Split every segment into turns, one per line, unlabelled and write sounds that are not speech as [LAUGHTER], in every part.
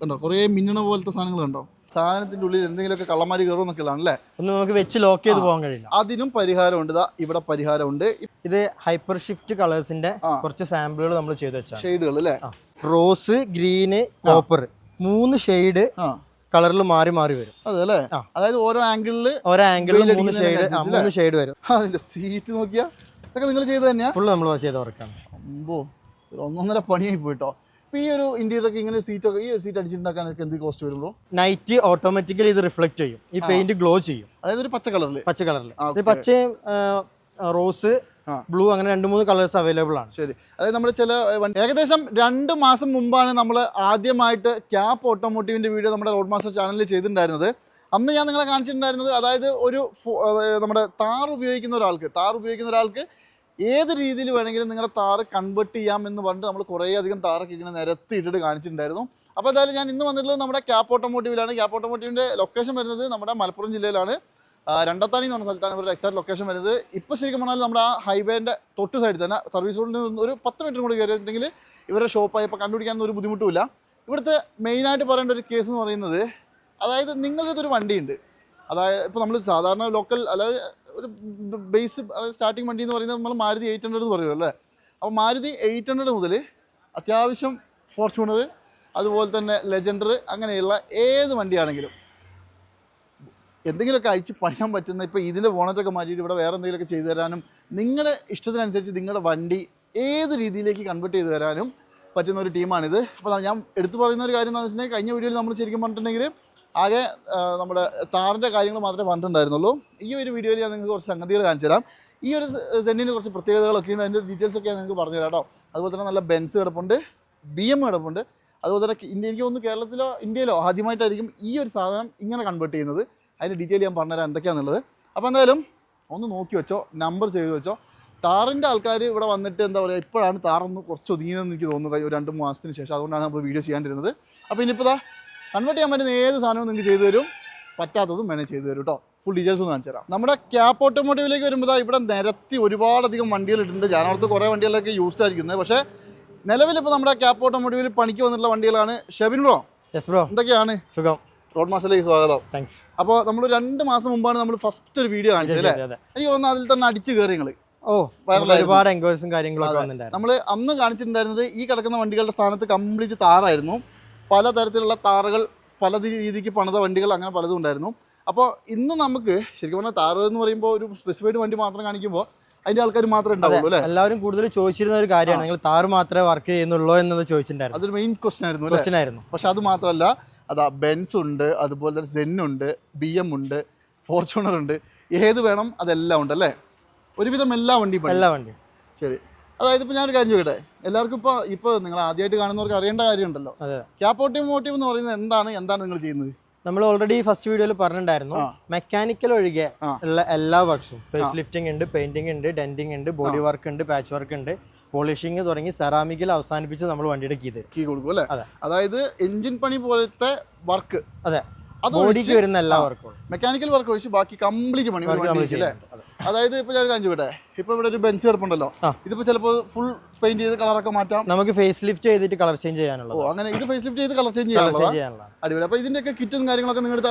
കണ്ടോ? കുറേ മിന്നണ പോലത്തെ സാധനങ്ങൾ കണ്ടോ? സാധനത്തിന്റെ ഉള്ളിൽ എന്തെങ്കിലുമൊക്കെ കള്ളമാരി കയറുമെന്നൊക്കെയാണ് അല്ലേ?
ഒന്ന് നമുക്ക് വെച്ച് ലോക്ക് ചെയ്ത് പോകാൻ കഴിയില്ല.
അതിനും പരിഹാരമുണ്ട്. ഇതാ ഇവിടെ പരിഹാരമുണ്ട്.
ഇത് ഹൈപ്പർ ഷിഫ്റ്റ് കളേഴ്സിന്റെ കുറച്ച് സാമ്പിളുകൾ നമ്മൾ ചെയ്ത് വെച്ചാണ്.
ഷെയ്ഡുകൾ അല്ലേ?
റോസ് ഗ്രീന് കോപ്പർ മൂന്ന് ഷെയ്ഡ് കളറിൽ മാറി മാറി വരും.
അതെ അല്ലേ? അതായത് ഓരോ ആംഗിളിൽ
ഓരോ ആംഗിളിൽ മൂന്ന് ഷെയ്ഡ് മൂന്ന് ഷെയ്ഡ് വരും.
അതിന്റെ സീറ്റ് നോക്കിയാ. ഇതൊക്കെ നിങ്ങൾ ചെയ്ത് തന്നെയാ?
ഫുള്ള് നമ്മൾ ചെയ്ത വർക്കാണ്
അമ്പോ ഒന്നൊന്നര പണിയായി പോയിട്ടോ. ഈ ഒരു ഇന്ത്യയിലൊക്കെ ഇങ്ങനെ സീറ്റൊക്കെ ഈ ഒരു സീറ്റ് അടിച്ചിട്ടുണ്ടാക്കാൻ എന്ത് കോസ്റ്റ് വരുമ്പോൾ
നൈറ്റ് ഓട്ടോമാറ്റിക്കലി ഇത് റിഫ്ലക്ട് ചെയ്യും. ഈ പെയിന്റ് ഗ്ലോ ചെയ്യും.
അതായത് ഒരു പച്ച കളറിൽ
പച്ച കളറിൽ ഇത് പച്ചയും റോസ് ബ്ലൂ അങ്ങനെ രണ്ട് മൂന്ന് കളേഴ്സ് അവൈലബിൾ ആണ്.
ശരി. അതായത് നമ്മൾ ചില ഏകദേശം രണ്ട് മാസം മുമ്പാണ് നമ്മൾ ആദ്യമായിട്ട് ക്യാപ് ഓട്ടോമോട്ടീവിന്റെ വീഡിയോ നമ്മുടെ റോഡ് മാസ്റ്റർ ചാനലിൽ ചെയ്തിട്ടുണ്ടായിരുന്നത്. അന്ന് ഞാൻ നിങ്ങളെ കാണിച്ചിട്ടുണ്ടായിരുന്നത് അതായത് ഒരു നമ്മുടെ താർ ഉപയോഗിക്കുന്ന ഒരാൾക്ക് താർ ഉപയോഗിക്കുന്ന ഒരാൾക്ക് ഏത് രീതിയിൽ വേണമെങ്കിലും നിങ്ങളുടെ താറ് കൺവേർട്ട് ചെയ്യാം എന്ന് പറഞ്ഞിട്ട് നമ്മൾ കുറേയധികം താറൊക്കെ ഇങ്ങനെ നിരത്തിയിട്ടിട്ട് കാണിച്ചിട്ടുണ്ടായിരുന്നു. അപ്പോൾ എന്തായാലും ഞാൻ ഇന്ന് വന്നിട്ടുള്ളത് നമ്മുടെ ക്യാപ്പ് ഓട്ടോമോട്ടീവിലാണ് ക്യാപ്പ് ഓട്ടോമോട്ടീവിന്റെ ലൊക്കേഷൻ വരുന്നത് നമ്മുടെ മലപ്പുറം ജില്ലയിലാണ്. രണ്ടത്താണി എന്ന് പറഞ്ഞ സ്ഥലത്താണ് ഇവരുടെ എക്സാക്ട് ലൊക്കേഷൻ വരുന്നത്. ഇപ്പോൾ ശരിക്കും പറഞ്ഞാൽ നമ്മുടെ ആ ഹൈവേന്റെ തൊട്ട് സൈഡിൽ തന്നെ സർവീസ് റോഡിൽ നിന്ന് ഒരു പത്ത് മീറ്റർ കൂടി കയറിയിട്ടുണ്ടെങ്കിൽ ഇവരുടെ ഷോപ്പായി ഇപ്പോൾ കണ്ടുപിടിക്കാനൊന്നും ഒരു ബുദ്ധിമുട്ടുമില്ല. ഇവിടുത്തെ മെയിനായിട്ട് പറയേണ്ട ഒരു കേസ് എന്ന് പറയുന്നത് അതായത് നിങ്ങളുടെ അടുത്തൊരു വണ്ടിയുണ്ട്. അതായത് ഇപ്പോൾ നമ്മൾ സാധാരണ ലോക്കൽ അതായത് ഒരു ബേസ് സ്റ്റാർട്ടിങ് വണ്ടി എന്ന് പറയുന്നത് നമ്മൾ മാരുതി എയ്റ്റ് ഹൺഡ്രഡ് എന്ന് പറയുമല്ലോ അപ്പോൾ മാരുതി എയ്റ്റ് ഹൺഡ്രഡ് മുതൽ അത്യാവശ്യം ഫോർച്യൂണർ അതുപോലെ തന്നെ ലെജൻഡർ അങ്ങനെയുള്ള ഏത് വണ്ടിയാണെങ്കിലും എന്തെങ്കിലുമൊക്കെ അയച്ച് പണിയാൻ പറ്റുന്ന ഇപ്പോൾ ഇതിന്റെ ബോണറ്റൊക്കെ മാറ്റിയിട്ട് ഇവിടെ വേറെ എന്തെങ്കിലുമൊക്കെ ചെയ്തു തരാനും നിങ്ങളുടെ ഇഷ്ടത്തിനനുസരിച്ച് നിങ്ങളുടെ വണ്ടി ഏത് രീതിയിലേക്ക് കൺവേർട്ട് ചെയ്തു തരാനും പറ്റുന്ന ഒരു ടീമാണിത് അപ്പോൾ ഞാൻ എടുത്തു പറയുന്ന ഒരു കാര്യം എന്താണെന്ന് വെച്ചിട്ടുണ്ടെങ്കിൽ കഴിഞ്ഞ വീഡിയോയിൽ നമ്മൾ ശരിക്കും പറഞ്ഞിട്ടുണ്ടെങ്കിൽ ആകെ നമ്മുടെ താറിന്റെ കാര്യങ്ങൾ മാത്രമേ പറഞ്ഞിട്ടുണ്ടായിരുന്നുള്ളൂ. ഈ ഒരു വീഡിയോയിൽ ഞാൻ നിങ്ങൾക്ക് കുറച്ച് സംഗതികൾ കാണിച്ചു തരാം. ഈ ഒരു സെന്റിന് കുറച്ച് പ്രത്യേകതകളൊക്കെ ഉണ്ട്. അതിന്റെ ഡീറ്റെയിൽസ് ഒക്കെ ഞാൻ നിങ്ങൾക്ക് പറഞ്ഞു തരാം കേട്ടോ. അതുപോലെ തന്നെ നല്ല ബെൻസ് കിടപ്പുണ്ട് ബി എം കിടപ്പുണ്ട്. അതുപോലെ തന്നെ ഇന്ത്യ എനിക്ക് തോന്നുന്നു കേരളത്തിലോ ഇന്ത്യയിലോ ആദ്യമായിട്ടായിരിക്കും ഈ ഒരു സാധനം ഇങ്ങനെ കൺവേർട്ട് ചെയ്യുന്നത്. അതിന്റെ ഡീറ്റെയിൽ ഞാൻ പറഞ്ഞുതരാം എന്തൊക്കെയാണെന്നുള്ളത് അപ്പോൾ എന്തായാലും ഒന്ന് നോക്കി വെച്ചോ നമ്പർ ചെയ്ത് വെച്ചോ. താറിന്റെ ആൾക്കാർ ഇവിടെ വന്നിട്ട് എന്താ പറയുക ഇപ്പോഴാണ് താറൊന്ന് കുറച്ച് ഒതുങ്ങിയതെന്ന് എനിക്ക് തോന്നുന്നത് ഒരു രണ്ട് മാസത്തിന് ശേഷം. അതുകൊണ്ടാണ് നമ്മൾ വീഡിയോ ചെയ്യാണ്ടിരുന്നത്. അപ്പോൾ ഇനിയിപ്പോൾ കൺവേർട്ട് ചെയ്യാൻ പറ്റുന്ന ഏത് സാധനവും നിങ്ങൾക്ക് ചെയ്തു തരും. പറ്റാത്തതും വേണേൽ ചെയ്തു തരും കേട്ടോ ഫുൾ ഡീറ്റെയിൽസ് ഒന്ന് കാണിച്ചു തരാം. നമ്മുടെ ക്യാപ്പ് ഓട്ടോമോട്ടീവിലേക്ക് വരുമ്പോൾ ഇവിടെ നിരത്തി ഒരുപാടധികം വണ്ടികൾ ഇട്ടിട്ടുണ്ട്. ഞാനോർത്ത് കുറേ വണ്ടികളൊക്കെ യൂസ്ഡ് ആയിരിക്കുന്നത്. പക്ഷേ നിലവിലിപ്പോൾ നമ്മുടെ ക്യാപ്പ് ഓട്ടോമോട്ടീവിൽ പണിക്ക് വന്നിട്ടുള്ള വണ്ടികളാണ് ഷെബിൻ ബ്രോ.
യെസ് ബ്രോ
എന്തൊക്കെയാണ്?
സുഖം.
റോഡ് മാസത്തിലേക്ക് സ്വാഗതം.
താങ്ക്സ്
അപ്പോൾ നമ്മൾ രണ്ട് മാസം മുമ്പാണ് നമ്മൾ ഫസ്റ്റ് ഒരു വീഡിയോ കാണിച്ചത് അല്ലേ? എനിക്ക് തോന്നുന്നു അതിൽ തന്നെ അടിച്ചു കയറി നിങ്ങൾ
ഓ ഒരുപാട് എൻക്വയറീസും കാര്യങ്ങളൊക്കെ
നമ്മൾ അന്ന് കാണിച്ചിട്ടുണ്ടായിരുന്നത് ഈ കിടക്കുന്ന വണ്ടികളുടെ സ്ഥാനത്ത് കംപ്ലീറ്റ് താറായിരുന്നു. പലതരത്തിലുള്ള താറുകൾ പല രീതിക്ക് പണിത വണ്ടികൾ അങ്ങനെ പലതും ഉണ്ടായിരുന്നു. അപ്പോൾ ഇന്ന് നമുക്ക് ശരിക്കും പറഞ്ഞാൽ താറ് എന്ന് പറയുമ്പോൾ ഒരു സ്പെസിഫൈഡ് വണ്ടി മാത്രം കാണിക്കുമ്പോൾ അതിന്റെ ആൾക്കാർ മാത്രമേ ഉണ്ടാവുള്ളൂ അല്ലേ?
എല്ലാവരും കൂടുതൽ ചോദിച്ചിരുന്ന ഒരു കാര്യമാണ്. നിങ്ങൾ താറ് മാത്രമേ വർക്ക് ചെയ്യുന്നുള്ളൂ എന്നത് ചോദിച്ചിട്ടുണ്ടായിരുന്നു.
അതൊരു മെയിൻ ക്വസ്റ്റൻ ആയിരുന്നു അല്ലേ?
ക്വസ്റ്റ്യൻ ആയിരുന്നു.
പക്ഷെ അത് മാത്രമല്ല അതാ ബെൻസ് ഉണ്ട് അതുപോലെ തന്നെ സെൻ ഉണ്ട് ബി എം ഉണ്ട് ഫോർച്യൂണർ ഉണ്ട് ഏത് വേണം അതെല്ലാം ഉണ്ട് അല്ലേ? ഒരുവിധം എല്ലാ വണ്ടിയും
എല്ലാ വണ്ടിയും.
ശരി. അതായത് ഇപ്പോൾ ഞാനൊരു കാര്യം ചോദിക്കട്ടെ? എല്ലാവർക്കും ഇപ്പൊ ഇപ്പോൾ നിങ്ങൾ ആദ്യമായിട്ട് കാണുന്നവർക്ക് അറിയേണ്ട കാര്യമുണ്ടല്ലോ.
ഉണ്ടല്ലോ
ക്യാപ്പോട്ടീവ് മോട്ടീവ് എന്ന് പറയുന്നത് എന്താണ്? എന്താണ് നിങ്ങൾ ചെയ്യുന്നത്?
നമ്മൾ ഓൾറെഡി ഫസ്റ്റ് വീഡിയോയിൽ പറഞ്ഞിട്ടുണ്ടായിരുന്നു. മെക്കാനിക്കൽ ഒഴികെ ഉള്ള എല്ലാ വർക്ക്സും ഫേസ് ലിഫ്റ്റിംഗ് ഉണ്ട് പെയിന്റിംഗ് ഉണ്ട് ഡെന്റിംഗ് ഉണ്ട് ബോഡി വർക്ക് ഉണ്ട് പാച്ച് വർക്ക് ഉണ്ട്. പോളിഷിംഗ് തുടങ്ങി സെറാമിക്കിൽ അവസാനിപ്പിച്ച് നമ്മൾ വണ്ടിയുടെ കീ
കീ കൊടുക്കും അല്ലേ? അതായത് എഞ്ചിൻ പണി പോലത്തെ വർക്ക്
അത്. ബോഡിക്ക് വരുന്ന എല്ലാ വർക്കും
മെക്കാനിക്കൽ വർക്ക് ഒഴിച്ച് ബാക്കി കംപ്ലീറ്റ് പണി അല്ലേ? അതായത് ഇപ്പൊ ഞാൻ കാണിച്ചു വിട്ടെ ഇപ്പൊ ഇവിടെ ഒരു ബെഞ്ച് കിടപ്പുണ്ടല്ലോ.
ഇതിപ്പോ
ചിലപ്പോ ചിലപ്പോൾ ഫുൾ പെയിന്റ് ചെയ്ത് കളറൊക്കെ മാറ്റാം.
നമുക്ക് ഫേസ് ലിഫ്റ്റ് ചെയ്തിട്ട് കളർ ചേഞ്ച്
ഓ
ചെയ്യാനുള്ളത്
അങ്ങനെ ഇത് ഫേസ് ലിഫ്റ്റ് ചെയ്ത് കളർ ചേഞ്ച്
ചെയ്യാനുള്ള അപ്പൊ
അടിപൊളി. അപ്പോൾ ഇതിന്റെയൊക്കെ കിറ്റും കാര്യങ്ങളൊക്കെ നിങ്ങളുടെ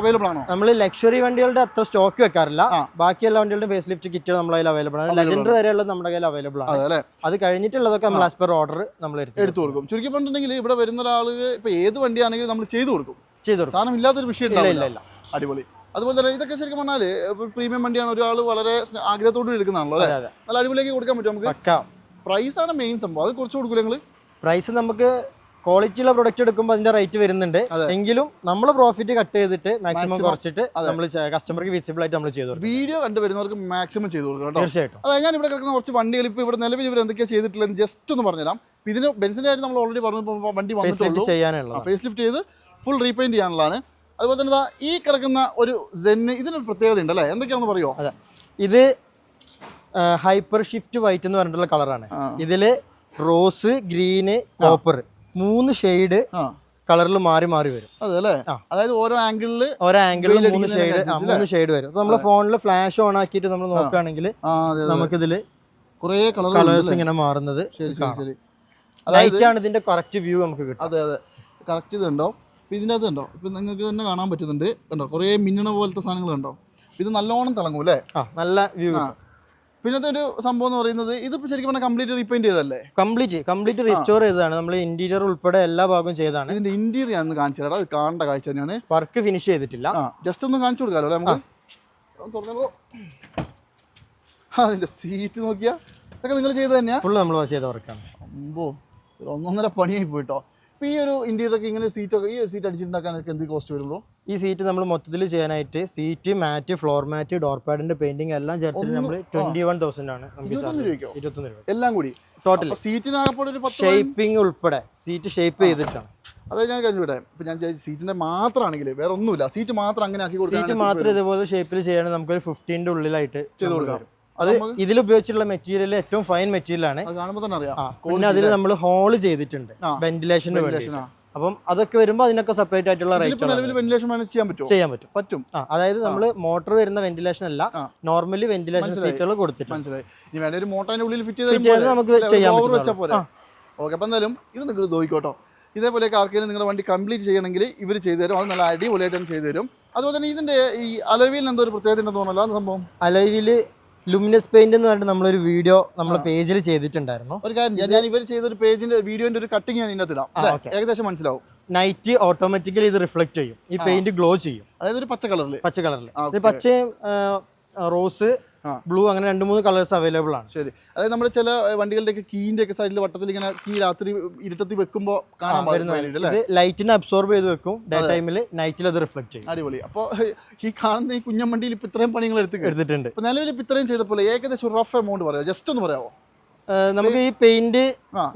അവൈലബിൾ ആണോ?
നമ്മൾ ലക്ഷറി വണ്ടികളുടെ അത്ര സ്റ്റോക്ക് വെക്കാറില്ല. ബാക്കി എല്ലാ വണ്ടികളുടെ ഫേസ് ലിഫ്റ്റ് കിറ്റ് നമ്മളെ കയ്യിൽ അവൈലബിൾ ആണ്. ലെജൻഡർ വരെയുള്ളത് നമ്മുടെ കയ്യിൽ അവൈലബിൾ ആണ്.
അതെ
അത് കഴിഞ്ഞിട്ടുള്ളതൊക്കെ നമ്മൾ ആസ് പെർ ഓർഡർ നമ്മൾ
എടുത്തു കൊടുക്കും. ചുരുക്കി പറഞ്ഞിട്ടുണ്ടെങ്കിൽ ഇവിടെ വരുന്ന ഒരാൾ ഇപ്പൊ ഏത് വണ്ടിയാണെങ്കിലും നമ്മൾ ചെയ്തു കൊടുക്കും.
ചെയ്തു
സാധനം ഇല്ലാത്തൊരു വിഷയം അടിപൊളി. അതുപോലെ തന്നെ ഇതൊക്കെ ശരിക്കും പറഞ്ഞാൽ പ്രീമിയം വണ്ടിയാണ് ഒരാൾ വളരെ ആഗ്രഹത്തോട് എടുക്കുന്നതാണല്ലോ അല്ലേ? നല്ല അടിപൊളിയാക്കി കൊടുക്കാൻ പറ്റും നമുക്ക്? പ്രൈസ് ആണ് മെയിൻ സംഭവം. അത് കുറച്ച് കൊടുക്കൂല നിങ്ങൾ
പ്രൈസ് നമുക്ക് ക്വാളിറ്റിയുള്ള പ്രൊഡക്റ്റ് എടുക്കുമ്പോൾ അതിന്റെ റേറ്റ് വരുന്നുണ്ട്. എങ്കിലും നമ്മൾ പ്രോഫിറ്റ് കട്ട് ചെയ്തിട്ട് മാക്സിമം കുറച്ചിട്ട് നമ്മൾ കസ്റ്റമർക്ക് വിസിബിൾ ആയിട്ട് നമ്മൾ ചെയ്തു കൊടുക്കും.
വീഡിയോ കണ്ടുവരുന്നവർക്ക് മാക്സിമം ചെയ്തു കൊടുക്കണം കേട്ടോ.
തീർച്ചയായിട്ടും.
അതായത് ഞാൻ ഇവിടെ കിടക്കുന്ന കുറച്ച് വണ്ടികൾ ഇപ്പോൾ ഇവിടെ നിലവിൽ ഇവർ എന്തൊക്കെയാണ് ചെയ്തിട്ടുള്ളത് ജസ്റ്റ് ഒന്ന് പറഞ്ഞുതരാം. ഇതിന് ബെൻസിന്റെ കാര്യം നമ്മൾ ഓൾറെഡി പറഞ്ഞു വണ്ടി
വന്നിട്ട്
വന്നിട്ടുള്ളൂ. ഫേസ് ലിഫ്റ്റ് ചെയ്ത് ഫുൾ റീപെയിന്റ് ചെയ്യാനുള്ളതാണ്. അതുപോലെ തന്നെ ഈ കിടക്കുന്ന ഒരു ജെന്ന് ഇതിനൊരു പ്രത്യേകത ഉണ്ട് അല്ലേ എന്തൊക്കെയാണെന്ന് പറയുമോ
അതെ. ഇത് ഹൈപ്പർ ഷിഫ്റ്റ് വൈറ്റ് എന്ന് പറഞ്ഞിട്ടുള്ള കളറാണ്
ഇതിൽ
ഇതിൽ റോസ് ഗ്രീന് കോപ്പർ മൂന്ന് ഷെയ്ഡ് കളറിൽ മാറി മാറി വരും.
അതെ അല്ലേ? അതായത് ഓരോ ആംഗിളിൽ
ഓരോ ആംഗിളിൽ മൂന്ന് ഷെയ്ഡ് മൂന്ന് ഷെയ്ഡ് വരും. നമ്മൾ ഫോണിൽ ഫ്ലാഷ് ഓൺ ആക്കിയിട്ട് നമ്മൾ നോക്കുകയാണെങ്കിൽ നമുക്കിതിൽ
കുറേ കളർ
കളേഴ്സ് ഇങ്ങനെ മാറുന്നത്
ശരി ശരി
ലൈറ്റ് ആണ് ഇതിന്റെ കറക്റ്റ് വ്യൂ നമുക്ക് കിട്ടും
അതെ അതെ. കറക്റ്റ് ഇതുണ്ടോ? അപ്പോൾ ഇതിന്റെ അകത്ത് കണ്ടോ? ഇപ്പം നിങ്ങൾക്ക് തന്നെ കാണാൻ പറ്റുന്നുണ്ട്. കണ്ടോ? കുറേ മിന്നണ പോലത്തെ സാധനങ്ങൾ കണ്ടോ? ഇത് നല്ലോണം തിളങ്ങും അല്ലേ?
നല്ല വ്യൂ
ആ. പിന്നത്തെ ഒരു സംഭവം എന്ന് പറയുന്നത് ഇതിപ്പോൾ ശരിക്കും പറഞ്ഞാൽ കംപ്ലീറ്റ് റീപെയിന്റ് ചെയ്തല്ലേ
കംപ്ലീറ്റ് കംപ്ലീറ്റ് റിസ്റ്റോർ ചെയ്തതാണ്. നമ്മൾ ഇന്റീരിയർ ഉൾപ്പെടെ എല്ലാ ഭാഗവും ചെയ്താണ്
ഇതിന്റെ ഇന്റീരിയർ ഒന്ന് കാണിച്ചു തരാം അത് കാണേണ്ട കാഴ്ച തന്നെയാണ്.
വർക്ക് ഫിനിഷ് ചെയ്തിട്ടില്ല.
ജസ്റ്റ് ഒന്ന് കാണിച്ചു കൊടുക്കാമല്ലോ നമുക്ക്? തുറന്നോ അതിന്റെ സീറ്റ് നോക്കിയാ. ഇതൊക്കെ നിങ്ങൾ ചെയ്ത് തന്നെയാ?
ഫുള്ള് നമ്മൾ ചെയ്ത വർക്കാണ്
അമ്പോ ഒന്നൊന്നര പണിയായി പോയിട്ടോ. ഇപ്പൊ ഈ ഒരു ഇന്റീരിയർ ഒക്കെ ഇങ്ങനെ സീറ്റൊക്കെ ഈ ഒരു സീറ്റ് അടിച്ചിട്ടുണ്ടാക്കാൻ എന്ത് കോസ്റ്റ് വരുള്ളൂ
ഈ സീറ്റ് നമ്മൾ മൊത്തത്തിൽ ചെയ്യാനായിട്ട് seat mat floor mat door പാഡിന്റെ painting എല്ലാം ചേർത്തിട്ട് നമ്മൾ ട്വന്റി വൺ തൗസൻഡ് ആണ്
ഇരുപത്തൊന്ന്
രൂപ.
എല്ലാം കൂടി?
ടോട്ടൽ
പതിനഞ്ച്
ഷേപ്പിംഗ് ഉൾപ്പെടെ. സീറ്റ് ഷേപ്പ് ചെയ്തിട്ടാണ്.
അതായത് ഞാൻ കഴിഞ്ഞു വിടാം ഇപ്പൊ ഞാൻ സീറ്റിന്റെ മാത്രമാണെങ്കിൽ വേറെ ഒന്നുമില്ല സീറ്റ് മാത്രം അങ്ങനെ ആക്കി
സീറ്റ് മാത്രം ഇതുപോലെ ഷേപ്പിൽ ചെയ്യണമെങ്കിൽ നമുക്കൊരു ഫിഫ്റ്റീന്റെ ഉള്ളിലായിട്ട്
ചെയ്ത് കൊടുക്കാം.
അത് ഇതിൽ ഉപയോഗിച്ചിട്ടുള്ള മെറ്റീരിയൽ ഏറ്റവും ഫൈൻ മെറ്റീരിയൽ ആണ്. പിന്നെ അതിൽ നമ്മൾ ഹോൾ ചെയ്തിട്ടുണ്ട്.
വെന്റിലേഷൻ
വെന്റിലേഷന് വേണ്ടി അപ്പം അതൊക്കെ വരുമ്പോൾ അതിനൊക്കെ സെപ്പറേറ്റ് ആയിട്ടുള്ള റേറ്റ്
വെന്റിലേഷൻ മാനേജ് ചെയ്യാൻ പറ്റുമോ?
ചെയ്യാൻ പറ്റും.
പറ്റും.
അതായത് നമ്മൾ മോട്ടോർ വരുന്ന വെന്റിലേഷൻ അല്ല നോർമലി വെന്റിലേഷൻ സീറ്റുകൾ കൊടുത്തിട്ടുണ്ട്.
മനസ്സിലായി. ഇനി വേണ്ട ഒരു മോട്ടറിന്റെ ഉള്ളിൽ ഫിറ്റ്
ചെയ്ത് നമുക്ക് ചെയ്യാൻ പറ്റും
പോരെ. ഓക്കെ അപ്പം എന്തായാലും ഇത് നിങ്ങൾ നോക്കിക്കോട്ടോ ഇതേപോലെയൊക്കെ ആർക്കെങ്കിലും നിങ്ങളുടെ വണ്ടി കംപ്ലീറ്റ് ചെയ്യണമെങ്കിൽ ഇവർ ചെയ്തു തരും. അത് നല്ല അടിപൊളിയായിട്ട് ചെയ്തു തരും. അതുപോലെ തന്നെ ഇതിന്റെ ഈ അലവിൽ എന്തോ ഒരു പ്രത്യേകത ഉണ്ടെന്ന് തോന്നല്ലോ സംഭവം?
അലവിൽ ലുമിനസ് പെയിന്റ് എന്ന് പറഞ്ഞിട്ട് നമ്മളൊരു വീഡിയോ നമ്മുടെ പേജിൽ ചെയ്തിട്ടുണ്ടായിരുന്നു.
ഒരു കാര്യം ഞാൻ ഇവർ ചെയ്തൊരു പേജിന്റെ വീഡിയോന്റെ ഒരു കട്ടിങ് ഞാൻ ഇതിനകത്ത് ഇടാം. ഏകദേശം മനസ്സിലാവും.
നൈറ്റ് ഓട്ടോമാറ്റിക്കലി ഇത് റിഫ്ലക്ട് ചെയ്യും. ഈ പെയിന്റ് ഗ്ലോ ചെയ്യും.
അതായത് ഒരു പച്ച കളറിൽ
പച്ച കളറിൽ പച്ചയും റോസ്. ബ്ലൂ അങ്ങനെ രണ്ട് മൂന്ന് കളേഴ്സ് അവൈലബിൾ ആണ്.
ശരി. അതായത് നമ്മുടെ ചില വണ്ടികളുടെയൊക്കെ കീന്റെ ഒക്കെ സൈഡിൽ വട്ടത്തിൽ ഇങ്ങനെ കീ രാത്രി ഇരുട്ടത്തി വെക്കുമ്പോൾ കാണാൻ
ഇത് ലൈറ്റിനെ അബ്സോർബ് ചെയ്ത് വെക്കും. ഡേ ടൈമിൽ നൈറ്റിൽ അത് റിഫ്ലക്ട് ചെയ്യും.
അടിപൊളി. അപ്പോൾ ഈ കാണുന്ന ഈ കുഞ്ഞൻ വണ്ടിയിൽ ഇപ്പൊ ഇത്രയും പണികൾ എടുത്ത്
എടുത്തിട്ടുണ്ട്.
നിലവിൽ ഇപ്പൊ ഇത്രയും ചെയ്തപ്പോൾ ഏകദേശം റഫ് എമൗണ്ട് പറയാം ജസ്റ്റ് ഒന്ന് പറയാമോ?
നമുക്ക് ഈ പെയിന്റ്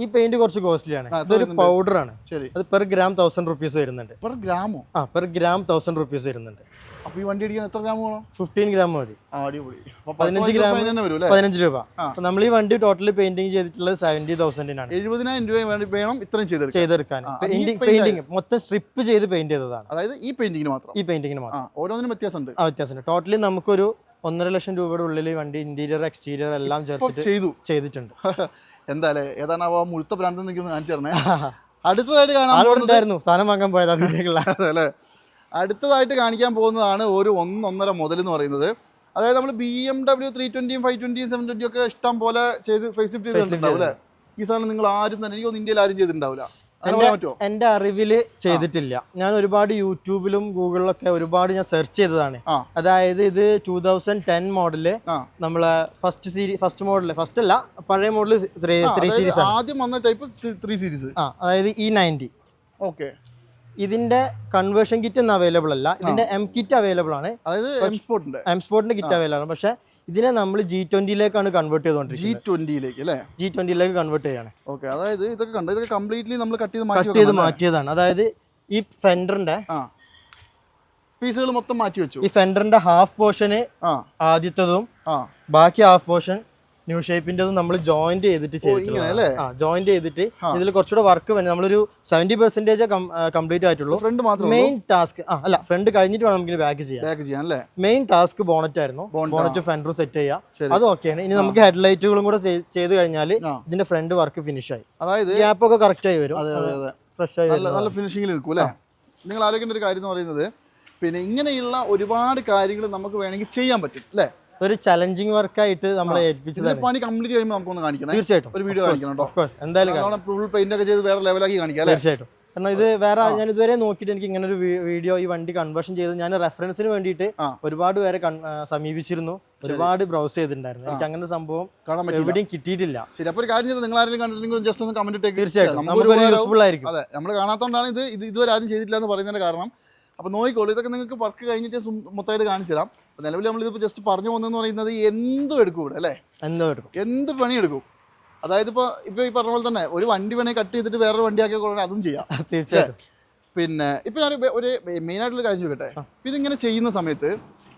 ഈ പെയിന്റ് കുറച്ച് കോസ്റ്റ്ലി ആണ്. ഇതൊരു പൗഡർ ആണ്. അത് പെർ ഗ്രാം തൗസൻഡ് റുപ്പീസ് വരുന്നുണ്ട്.
പെർ ഗ്രാമോ
ആ പെർ ഗ്രാം തൗസൻഡ് റുപ്പീസ് വരുന്നുണ്ട്.
അപ്പൊ ഈ വണ്ടി അടിക്കാൻ എത്ര ഗ്രാം വേണം?
ഫിഫ്റ്റീൻ ഗ്രാം മതി. പതിനഞ്ച് ഗ്രാം
പതിനഞ്ച്
രൂപ. നമ്മൾ ഈ വണ്ടി ടോട്ടലി പെയിന്റിംഗ് ചെയ്തിട്ടുള്ളത് സെവന്റി തൗസൻഡിനാണ്
എഴുപതിനായിരം രൂപ വേണ്ടി വേണം ഇത്രയും ചെയ്തെടുക്കാൻ.
ചെയ്തെടുക്കാൻ. പെയിന്റിംഗ് മൊത്തം സ്ട്രിപ്പ് ചെയ്ത് പെയിന്റ് ചെയ്തതാണ്.
അതായത് ഈ പെയിന്റിങ്ങിന് മാത്രം.
ഈ പെയിന്റിങ്ങിന് മാത്രം.
ഓരോന്നിനും വ്യത്യാസമുണ്ട്.
ആ വ്യത്യാസമുണ്ട്. ടോട്ടലി നമുക്കൊരു ഒന്നര ലക്ഷം രൂപയുടെ ഉള്ളിൽ ഈ വണ്ടി ഇന്റീരിയർ എക്സ്റ്റീരിയർ എല്ലാം ചേർത്തിട്ട്
ചെയ്തു.
ചെയ്തിട്ടുണ്ട്. [LAUGHS]
എന്തായാലും ഏതാണ് ആ മുഴുത്ത പ്രാന്തം നിൽക്കുന്നത് കാണിച്ചു തരണേ? [LAUGHS] അടുത്തതായിട്ട് കാണാൻ
സാധനം വാങ്ങാൻ പോയത് [LAUGHS]
അല്ലേ? അടുത്തതായിട്ട് കാണിക്കാൻ പോകുന്നതാണ് ഒരു ഒന്നൊന്നര മുതൽ എന്ന് പറയുന്നത്. അതായത് നമ്മൾ ബി എം ഡബ്ല്യു ത്രീ ട്വന്റിയും ഫൈവ് ട്വന്റിയും സെവൻ ട്വന്റിയും ഒക്കെ ഇഷ്ടം പോലെ ചെയ്ത് ഫേസ് ലിഫ്റ്റ് ചെയ്തിട്ടുണ്ടാവും അല്ലേ? ഈ സാധനം നിങ്ങൾ ആരും തന്നെ എനിക്ക് ഇന്ത്യയിൽ ആരും ചെയ്തിട്ടുണ്ടാവില്ല.
എന്റെ അറിവിൽ ചെയ്തിട്ടില്ല. ഞാൻ ഒരുപാട് യൂട്യൂബിലും ഗൂഗിളിലൊക്കെ ഒരുപാട് ഞാൻ സെർച്ച് ചെയ്തതാണ്. അതായത് ഇത് ടൂ തൗസൻഡ് ടെൻ
മോഡൽ
നമ്മളെ first series first model first അല്ല പഴയ മോഡൽ ത്രീ സീരീസ്
ആദ്യം വന്ന ടൈപ്പ് ത്രീ സീരീസ്
ആ അതായത് ഇ നയന്റി
ഓക്കെ.
ഇതിന്റെ കൺവേർഷൻ കിറ്റ് ഒന്നും അവൈലബിൾ അല്ല. ഇതിന്റെ എം കിറ്റ് അവൈലബിൾ ആണ്.
അതായത് എം സ്പോർട്ടിന്റെ
കിറ്റ് അവൈലബിൾ ആണ്. പക്ഷെ ഇതിനെ നമ്മൾ ജി ട്വന്റിയിലേക്കാണ് കൺവേർട്ട്
ജി
ചെയ്തുകൊണ്ടിരിക്കുന്നത്
ട്വന്റിയിലേക്ക് അല്ലേ?
ജി ട്വന്റിയിലേക്ക് കൺവേർട്ട് ചെയ്യാണ്.
ഓക്കെ അതായത് ഇതൊക്കെ കണ്ടോ? ഇതൊക്കെ കംപ്ലീറ്റ്ലി നമ്മൾ കട്ട് ചെയ്ത്
കട്ട്? മാറ്റിയതാണ്. അതായത് ഈ ഫെൻഡറിന്റെ
പീസുകൾ മൊത്തം മാറ്റി വെച്ചു.
ഈ ഫെൻഡറിന്റെ ഹാഫ് പോർഷന് ആദ്യത്തതും ബാക്കി ഹാഫ് പോർഷൻ ന്യൂ ഷേപ്പിന്റെ നമ്മൾ ജോയിന്റ് ചെയ്തിട്ട്? ചെയ്തിട്ടുള്ളത് ജോയിന്റ് ചെയ്തിട്ട് ഇതിൽ കുറച്ചുകൂടെ വർക്ക് വേണം. നമ്മളൊരു സെവന്റി പെർസെന്റേജ് കംപ്ലീറ്റ് ആയിട്ടുള്ളൂ.
ഫ്രണ്ട് മാത്രം
മെയിൻ ടാസ്ക് ആ അല്ല ഫ്രണ്ട് കഴിഞ്ഞിട്ട് വേണം നമുക്ക് ബാക്ക് ചെയ്യാം
ബാക്ക് ചെയ്യാം അല്ലേ?
മെയിൻ ടാസ്ക് ബോണറ്റ് ആയിരുന്നു. ബോണറ്റ് ഫ്രണ്ട് സെറ്റ്
ചെയ്യാം.
ചെയ്യുക അത് ഓക്കെയാണ് ഇനി നമുക്ക് ഹെഡ്ലൈറ്റുകളും കൂടെ ചെയ്- ചെയ്ത് കഴിഞ്ഞാൽ ഇതിന്റെ ഫ്രണ്ട് വർക്ക് ഫിനിഷ് ആയി.
അതായത്
ഗ്യാപ്പ് ഒക്കെ കറക്റ്റ് ആയി വരും. ഫ്രഷ് ആയി
നല്ല ഫിനിഷിംഗിൽ നിൽക്കും അല്ലേ? നിങ്ങൾ ആലോചിക്കേണ്ട ഒരു കാര്യം എന്ന് പറയുന്നത് പിന്നെ ഇങ്ങനെയുള്ള ഒരുപാട് കാര്യങ്ങൾ നമുക്ക് വേണമെങ്കിൽ ചെയ്യാൻ പറ്റും അല്ലേ?
ഒരു ചലഞ്ചിങ് വർക്കായിട്ട് നമ്മളെ
ഏൽപ്പിച്ചത് പണി കംപ്ലീറ്റ് ചെയ്യുമ്പോൾ നമുക്കൊന്ന് കാണിക്കണം.
തീർച്ചയായിട്ടും.
ഒരു വീഡിയോ കാണിക്കണം കേട്ടോ.
എന്തായാലും.
ഫുൾ പെയിന്റ് ഒക്കെ ചെയ്ത് വേറെ ലെവലാക്കി കാണിക്കാം
തീർച്ചയായിട്ടും. കാരണം ഇത് വേറെ ഞാൻ ഇതുവരെ നോക്കിയിട്ട് എനിക്ക് ഇങ്ങനെ ഒരു വീഡിയോ ഈ വണ്ടി കൺവേർഷൻ ചെയ്ത് ഞാൻ റെഫറൻസിന് വേണ്ടിയിട്ട് ഒരുപാട് പേരെ സമീപിച്ചിരുന്നു. ഒരുപാട് ബ്രൗസ് ചെയ്തിട്ടുണ്ടായിരുന്നു. എനിക്ക് അങ്ങനെ ഒരു സംഭവം
കാണാൻ
എവിടെയും കിട്ടിയിട്ടില്ല.
ശരി അപ്പോൾ ഒരു കാര്യം നിങ്ങൾ ആരെങ്കിലും കണ്ടിട്ടുണ്ടെങ്കിൽ ജസ്റ്റ് ഒന്ന് കമന്റ് ഇട്ടേക്ക്.
തീർച്ചയായിട്ടും.
നമ്മൾ കാണാത്തതുകൊണ്ടാണ് ഇത് ഇത് ഇതുവരെ ആരും ചെയ്തിട്ടില്ല എന്ന് പറയുന്നതിന്റെ കാരണം അപ്പോൾ നോക്കിക്കോളൂ ഇതൊക്കെ നിങ്ങൾക്ക് വർക്ക് കഴിഞ്ഞിട്ട് മൊത്തമായിട്ട് കാണിച്ചു തരാം. അപ്പോൾ നിലവിൽ നമ്മളിതിപ്പോൾ ജസ്റ്റ് പറഞ്ഞു പോകുന്നതെന്ന് പറയുന്നത് എന്തും എടുക്കും ഇവിടെ അല്ലേ?
എന്തോ എടുക്കും.
എന്ത് പണി എടുക്കും അതായത് ഇപ്പോൾ ഇപ്പോൾ ഈ പറഞ്ഞ പോലെ തന്നെ ഒരു വണ്ടി വേണേ കട്ട് ചെയ്തിട്ട് വേറൊരു വണ്ടി ആക്കി കൊടുക്കണേ അതും ചെയ്യാം.
തീർച്ചയായിട്ടും.
പിന്നെ ഇപ്പോൾ ഞാൻ ഒരു മെയിൻ ആയിട്ടുള്ള കാര്യം ചോദിക്കട്ടെ? ഇത് ഇതിങ്ങനെ ചെയ്യുന്ന സമയത്ത്